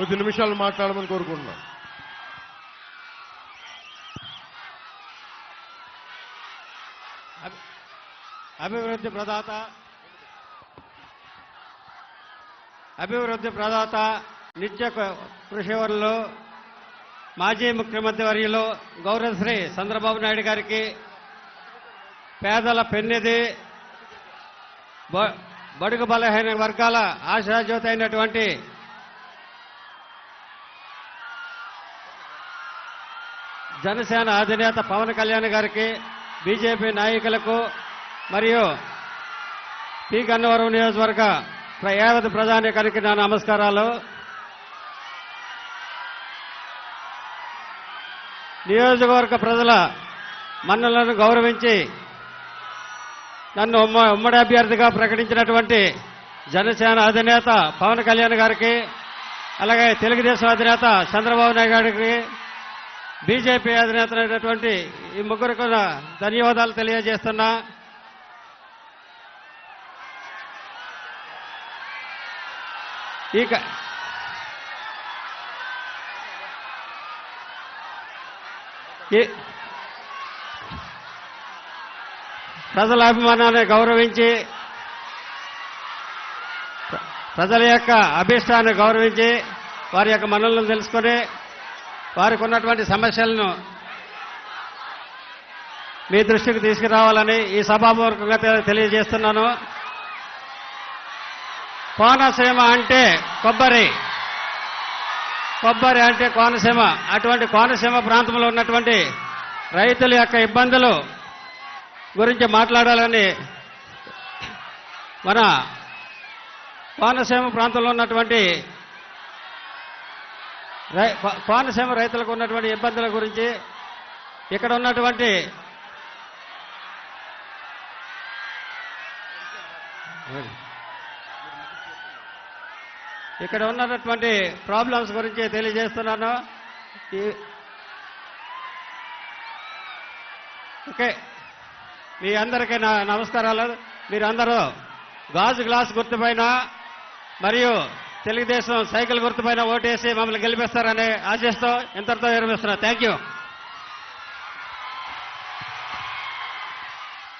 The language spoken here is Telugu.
కొద్ది నిమిషాలు మాట్లాడమని కోరుకుంటున్నాం. అభి- అభివృద్ధి ప్రదాత. అభివృద్ధి ప్రదాత నిత్య కృషివరులు మాజీ ముఖ్యమంత్రి వర్యులు గౌరవశ్రీ చంద్రబాబు నాయుడు గారికి పేదల పెన్నిది బ- బడుగు బలహీన వర్గాల ఆశాజ్యోతి అయినటువంటి జనసేన అధినేత పవన్ కళ్యాణ్ గారికి బీజేపీ నాయకులకు మరియు పి. గన్నవరం నియోజకవర్గ ప్ర- యావత్ ప్రజానికానికి నా నమస్కారాలు. నియోజకవర్గ ప్రజల మన్నలను గౌరవించి నన్ను ఉమ్మ ఉమ్మడి అభ్యర్థిగా ప్రకటించినటువంటి జనసేన అధినేత పవన్ కళ్యాణ్ గారికి అలాగే తెలుగుదేశం అధినేత చంద్రబాబు నాయుడు గారికి బీజేపీ అధినేతలైనటువంటి ఈ ముగ్గురికి కూడా ధన్యవాదాలు తెలియజేస్తున్నా. ఇక ఈ- ప్రజల అభిమానాన్ని గౌరవించి ప్రజల యొక్క అభిష్టాన్ని గౌరవించి వారి యొక్క మనలను తెలుసుకొని వారికి ఉన్నటువంటి సమస్యలను మీ దృష్టికి తీసుకురావాలని ఈ సభాపూర్వకంగా తెలియజేస్తున్నాను. కోనసీమ అంటే కొబ్బరి. కొబ్బరి అంటే కోనసీమ. అటువంటి కోనసీమ ప్రాంతంలో ఉన్నటువంటి రైతుల యొక్క ఇబ్బందులు గురించి మాట్లాడాలని మన కోనసీమ ప్రాంతంలో ఉన్నటువంటి కోనసీమ రైతులకు ఉన్నటువంటి ఇబ్బందుల గురించి ఇక్కడ ఉన్నటువంటి ఇక్కడ ఉన్నటువంటి ప్రాబ్లమ్స్ గురించి తెలియజేస్తున్నాను. ఓకే. మీ అందరికీ నా నమస్కారాలు. మీరందరూ గాజు గ్లాస్ గుర్తుపైన మరియు తెలుగుదేశం సైకిల్ గుర్తుపైన ఓటేసి మమ్మల్ని గెలిపిస్తారని ఆశిస్తూ ఇంతటితో విరమిస్తున్నా. Thank you